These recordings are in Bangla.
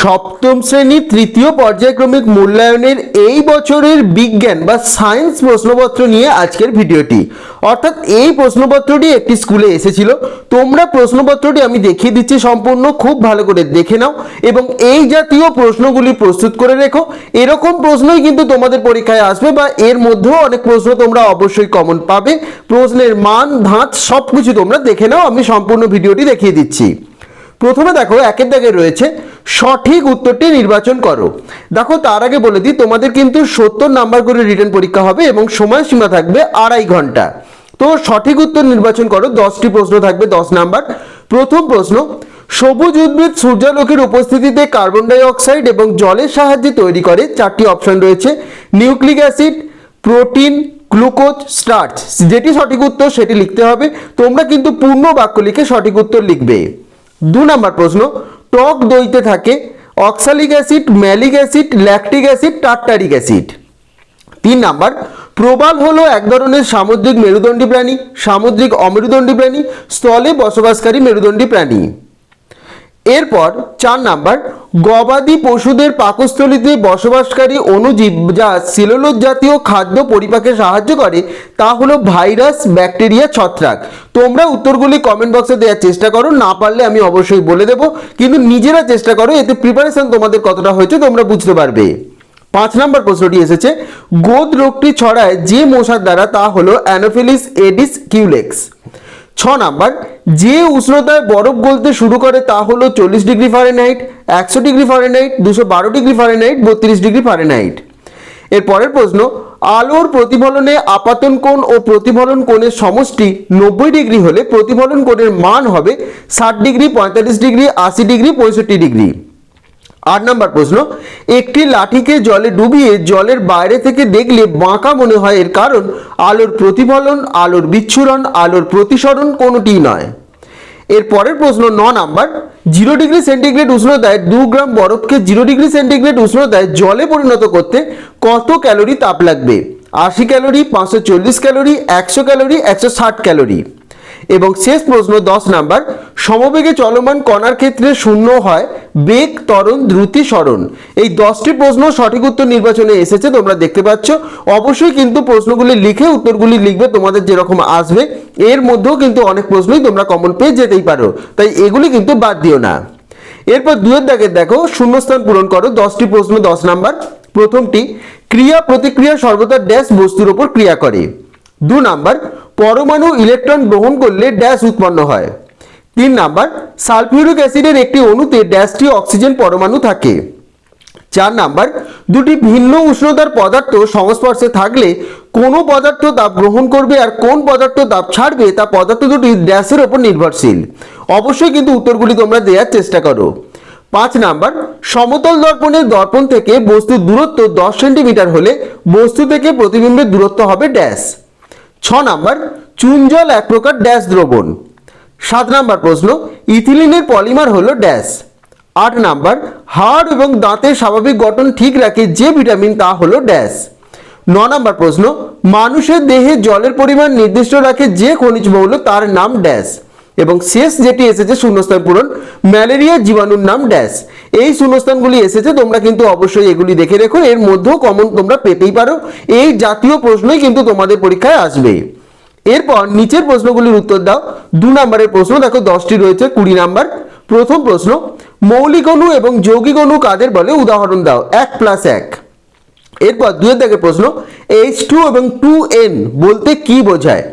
সপ্তম শ্রেণির তৃতীয় পর্যায়ক্রমিক মূল্যায়নের এই বছরের বিজ্ঞান বা সায়েন্স প্রশ্নপত্র নিয়ে আজকের ভিডিওটি। অর্থাৎ এই প্রশ্নপত্রটি একটি স্কুলে এসেছিল। তোমরা প্রশ্নপত্রটি আমি দেখিয়ে দিচ্ছি সম্পূর্ণ, খুব ভালো করে দেখে নাও এবং এই জাতীয় প্রশ্নগুলি প্রস্তুত করে রেখো। এরকম প্রশ্নই কিন্তু তোমাদের পরীক্ষায় আসবে বা এর মধ্যেও অনেক প্রশ্ন তোমরা অবশ্যই কমন পাবে। প্রশ্নের মান, ধাঁচ সব কিছু তোমরা দেখে নাও। আমি সম্পূর্ণ ভিডিওটি দেখিয়ে দিচ্ছি। প্রথমে দেখো, একের দাগে রয়েছে সঠিক উত্তরটি নির্বাচন করো। দেখো, তার আগে বলে দিই, তোমাদের কিন্তু সত্তর নাম্বার করে রিটার্ন পরীক্ষা হবে এবং সময়সীমা থাকবে আড়াই ঘণ্টা। তো সঠিক উত্তর নির্বাচন করো, দশটি প্রশ্ন থাকবে, দশ নাম্বার। প্রথম প্রশ্ন, সবুজ উদ্ভিদ সূর্যালোকের উপস্থিতিতে কার্বন ডাই অক্সাইড এবং জলের সাহায্যে তৈরি করে চারটি অপশন রয়েছে, nucleic acid, protein, glucose, starch. যেটি সঠিক উত্তর সেটি লিখতে হবে, তোমরা কিন্তু পূর্ণ বাক্য লিখে সঠিক উত্তর লিখবে। দু নম্বর প্রশ্ন টক দইতে থাকে oxalic acid, malic acid, lactic acid, tartaric acid. তিন নাম্বার, প্রবাল হলো এক ধরনের সামুদ্রিক মেরুদণ্ডী প্রাণী, সামুদ্রিক অমেরুদণ্ডী প্রাণী, স্থলে বসবাসকারী মেরুদণ্ডী প্রাণী। এরপর চার নাম্বার, গবাদি পশুদের পাকস্থলীতে বসবাসকারী অণুজীব যা সিলোলোজ জাতীয় খাদ্য পরিপাকে সাহায্য করে, তা হলো ভাইরাস, ব্যাকটেরিয়া, ছত্রাক। তোমরা উত্তরগুলি কমেন্ট বক্সে দেওয়ার চেষ্টা করো, না পারলে আমি অবশ্যই বলে দেবো, কিন্তু নিজেরা চেষ্টা করো, এতে প্রিপারেশন তোমাদের কতটা হয়েছে তোমরা বুঝতে পারবে। পাঁচ নম্বর প্রশ্নটি এসেছে গোদ রোগটি ছড়ায় যে মশার দ্বারা তা হলো অ্যানোফিলিস এডিস কিউলেক্স ছ নাম্বার, যে উষ্ণতায় বরফ গলতে শুরু করে তা হলো চল্লিশ ডিগ্রি ফারেনহাইট একশো ডিগ্রি ফারেনহাইট দুশো বারো ডিগ্রি ফারেনহাইট বত্রিশ ডিগ্রি ফারেনহাইট এর পরের প্রশ্ন, আলোর প্রতিফলনে আপাতন কোণ ও প্রতিফলন কোণের সমষ্টি নব্বই ডিগ্রি হলে প্রতিফলন কোণের মান হবে ষাট ডিগ্রি পঁয়তাল্লিশ ডিগ্রি, আশি ডিগ্রি, পঁয়ষট্টি ডিগ্রি। আট নম্বর প্রশ্ন, একটি লাঠিকে জলে ডুবিয়ে জলের বাইরে থেকে দেখলে বাঁকা মনে হয় এর কারণ, আলোর প্রতিফলন, আলোর বিচ্ছুরণ, আলোর প্রতিসরণ কোনোটিই নয়। এর পরের প্রশ্ন ন নাম্বার, জিরো ডিগ্রি সেন্টিগ্রেড উষ্ণতায় দু গ্রাম বরফকে জিরো ডিগ্রি সেন্টিগ্রেড উষ্ণতায় জলে পরিণত করতে কত ক্যালোরি তাপ লাগবে? আশি ক্যালোরি, পাঁচশো চল্লিশ ক্যালোরি, একশো ক্যালোরি, একশো ষাট ক্যালোরি। এবং শেষ প্রশ্ন দশ নাম্বার, সমবেগে চলমান কণার ক্ষেত্রে শূন্য হয় বেগ, ত্বরণ, দ্রুতি স্মরণ এই দশটি প্রশ্ন সঠিক উত্তর নির্বাচনে এসেছে, তোমরা দেখতে পাচ্ছ। অবশ্যই কিন্তু প্রশ্নগুলি লিখে উত্তরগুলি লিখবে, তোমাদের যেরকম আসবে। এর মধ্যেও কিন্তু অনেক প্রশ্নই তোমরা কমন পেয়ে যেতেই পারো। তাই এগুলি কিন্তু বাদ দিও না। এরপর দুয়ের দাগের দেখো, শূন্যস্থান পূরণ করো, দশটি প্রশ্ন দশ নাম্বার। প্রথমটি ক্রিয়া প্রতিক্রিয়া সর্বদা ড্যাশ বস্তুর ওপর ক্রিয়া করে। দু নাম্বার পরমাণু ইলেকট্রন গ্রহণ করলে ড্যাশ উৎপন্ন হয়। তিন নাম্বার সালফিউরিক অ্যাসিডের একটি অণুতে ড্যাশটি অক্সিজেন পরমাণু থাকে। চার নাম্বার, দুটি ভিন্ন উষ্ণতার পদার্থ সংস্পর্শে থাকলে কোন পদার্থ তাপ গ্রহণ করবে আর কোন পদার্থ তাপ ছাড়বে তা পদার্থ দুটি ড্যাশের ওপর নির্ভরশীল। অবশ্যই কিন্তু উত্তরগুলি তোমরা দেওয়ার চেষ্টা করো। পাঁচ নাম্বার, সমতল দর্পণের দর্পণ থেকে বস্তুর দূরত্ব দশ সেন্টিমিটার হলে বস্তু থেকে প্রতিবিম্বের দূরত্ব হবে ড্যাশ ছ নাম্বার, চুন জল এক প্রকার ড্যাশ দ্রবণ। সাত নাম্বার প্রশ্ন, ইথিলিনের পলিমার হলো ড্যাশ। আট নাম্বার, হাড় এবং দাঁতের স্বাভাবিক গঠন ঠিক রাখে যে ভিটামিন তা হলো ড্যাশ। ন নাম্বার প্রশ্ন, মানুষের দেহে জলের পরিমাণ নির্দিষ্ট রাখে যে খনিজ মৌল তার নাম ড্যাশ। এবং শেষ যেটি এসেছে শূন্যস্থান পূরণ, ম্যালেরিয়া জীবাণুর নাম ড্যাশ। এই শূন্যস্থানগুলি এসেছে, তোমরা কিন্তু অবশ্যই এগুলি দেখে রেখো, এর মধ্যেও কমন তোমরা পেতেই পারো, এই জাতীয় প্রশ্নই কিন্তু তোমাদের পরীক্ষায় আসবে। এরপর নিচের প্রশ্নগুলির উত্তর দাও, দু নম্বরের প্রশ্ন, দেখো দশটি রয়েছে, কুড়ি নাম্বার। প্রথম প্রশ্ন, মৌলিক অণু এবং যৌগিক অণু কাদের বলে উদাহরণ দাও, এক প্লাস এক। এরপর দুয়ের দাগে প্রশ্ন এইচ টু এবং টু এন বলতে কি বোঝায়?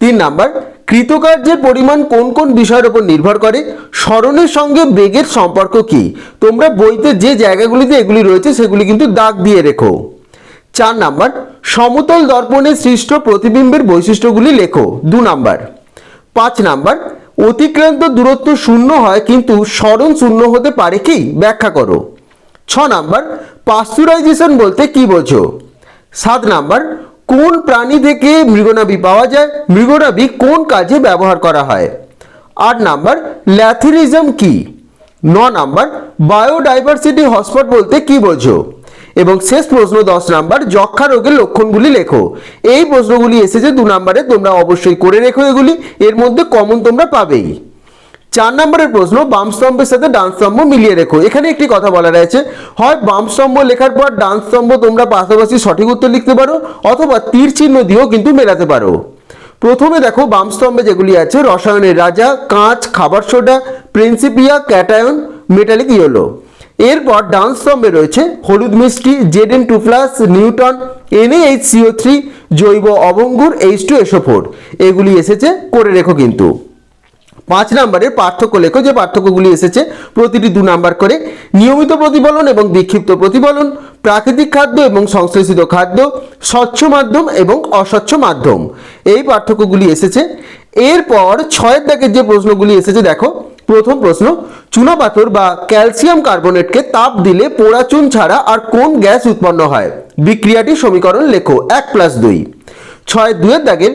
তিন নাম্বার কৃতকার্যের পরিমাণ কোন কোন বিষয়ের উপর নির্ভর করে? স্মরণের সঙ্গে বেগের সম্পর্ক কি? তোমরা বইতে যে জায়গাগুলিতে এগুলি রয়েছে, সেগুলি কিন্তু দাগ দিয়ে রেখো। চার নাম্বার, সমতল দর্পণে সৃষ্ট প্রতিবিম্বের বৈশিষ্ট্যগুলি লেখো। দু নাম্বার। পাঁচ নাম্বার, অতিক্রান্ত দূরত্ব শূন্য হয়, কিন্তু স্মরণ শূন্য হতে পারে কি? ব্যাখ্যা করো। ছ নাম্বার পাস্তুরাইজেশন বলতে কি বোঝো? সাত নাম্বার কোন প্রাণী থেকে মৃগনাভি পাওয়া যায়? মৃগনাভি কোন কাজে ব্যবহার করা হয়? আট নাম্বার, ল্যাথিরিজম কি? ন নাম্বার, বায়োডাইভার্সিটি হটস্পট বলতে কি বোঝো? এবং শেষ প্রশ্ন দশ নাম্বার যক্ষা রোগের লক্ষণগুলি লেখো। এই প্রশ্নগুলি এসেছে দু নাম্বারে, তোমরা অবশ্যই করে রেখো এগুলি। এর মধ্যে কমন তোমরা পাবেই। চার নম্বরের প্রশ্ন, বাম স্তম্ভের সাথে ডান স্তম্ভ মিলিয়ে রেখো। এখানে একটি কথা বলা রয়েছে, হয় বাম স্তম্ভ লেখার পর ডান স্তম্ভ তোমরা পাশাপাশি সঠিক উত্তর লিখতে পারো, অথবা তীর চিহ্ন দিয়েও কিন্তু মেলাতে পারো। প্রথমে দেখো, বাম স্তম্ভে যেগুলি আছে, রসায়নের রাজা, কাঁচ, খাবার soda, Principia, cation, metallic yellow. এরপর ডান স্তম্ভে রয়েছে, হলুদ মিষ্টি Z N two plus, Newton, N H C O three, জৈব অবঙ্গুর, H two S O four. এগুলি এসেছে, করে রেখো কিন্তু। পাঁচ নাম্বারের পার্থক্য লেখো, যে পার্থক্যগুলি এসেছে প্রতিটি দু নাম্বার করে। নিয়মিত প্রতিফলন এবং বিক্ষিপ্ত প্রতিফলন, প্রাকৃতিক খাদ্য এবং সংশ্লেষিত খাদ্য, স্বচ্ছ মাধ্যম এবং অস্বচ্ছ মাধ্যম। এই পার্থক্যগুলি এসেছে। এরপর ছয়ের দাগের যে প্রশ্নগুলি এসেছে, দেখো, প্রথম প্রশ্ন চুনাপাথর বা ক্যালসিয়াম কার্বনেটকে তাপ দিলে পোড়া চুন ছাড়া আর কোন গ্যাস উৎপন্ন হয়? বিক্রিয়াটি সমীকরণ লেখো, এক প্লাস দুই। ছয় দুয়ের দাগের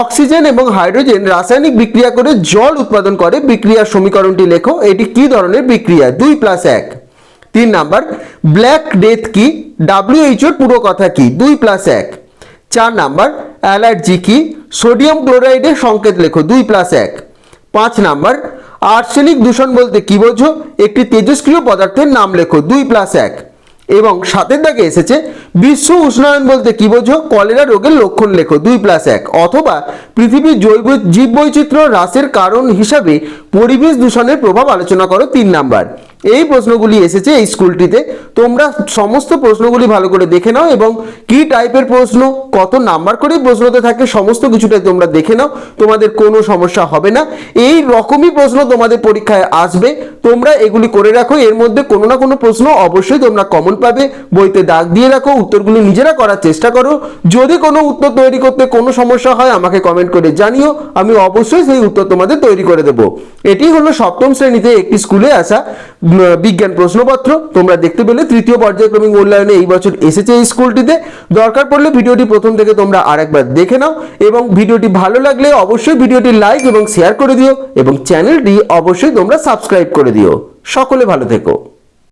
অক্সিজেন এবং হাইড্রোজেন রাসায়নিক বিক্রিয়া করে জল উৎপাদন করে বিক্রিয়ার সমীকরণটি লেখো। এটি কি ধরনের বিক্রিয়া? দুই প্লাস এক। তিন নাম্বার, ব্ল্যাক ডেথ কি? ডাব্লিউএইচওর পুরো কথা কি? দুই প্লাস এক। চার নাম্বার, অ্যালার্জি কি? সোডিয়াম ক্লোরাইডের সংকেত লেখো, দুই প্লাস এক। পাঁচ নাম্বার, আর্সেনিক দূষণ বলতে কি বোঝো? একটি তেজস্ক্রিয় পদার্থের নাম লেখো, দুই প্লাস এক। এবং সাতের দাগে এসেছে, বিশ্ব উষ্ণায়ন বলতে কি বোঝো? কলেরা রোগের লক্ষণ লেখো, দুই প্লাস এক। অথবা পৃথিবীর জৈব জীববৈচিত্র্য হ্রাসের কারণ হিসাবে পরিবেশ দূষণের প্রভাব আলোচনা করো, তিন নাম্বার এই প্রশ্নগুলি এসেছে এই স্কুলটিতে। তোমরা সমস্ত প্রশ্নগুলি ভালো করে দেখে নাও এবং কি টাইপের প্রশ্ন, কত নাম্বার করে প্রশ্নতে থাকে, সমস্ত কিছুটাই তোমরা দেখে নাও। তোমাদের কোনো সমস্যা হবে না। এই রকমই প্রশ্ন তোমাদের পরীক্ষায় আসবে। তোমরা এগুলি করে রাখো। এর মধ্যে কোনো না কোনো প্রশ্ন অবশ্যই তোমরা কমন পাবে। বইতে দাগ দিয়ে রাখো, উত্তরগুলি নিজেরা করার চেষ্টা করো। যদি কোনো উত্তর তৈরি করতে কোনো সমস্যা হয়, আমাকে কমেন্ট করে জানিও। আমি অবশ্যই সেই উত্তর তোমাদের তৈরি করে দেবো। এটি হলো সপ্তম শ্রেণীতে একটি স্কুলে আসা বিজ্ঞান প্রশ্নপত্র, তোমরা দেখতে পেলে তৃতীয় পর্যায়ক্রমিক মূল্যায়নে এই বছর এসেছে এই স্কুলটিতে। দরকার পড়লে ভিডিওটি প্রথম থেকে তোমরা আরেকবার দেখে নাও এবং ভিডিওটি ভালো লাগলে অবশ্যই ভিডিওটি লাইক এবং শেয়ার করে দিও এবং চ্যানেলটি অবশ্যই তোমরা সাবস্ক্রাইব করে দিও। সকলে ভালো থেকো।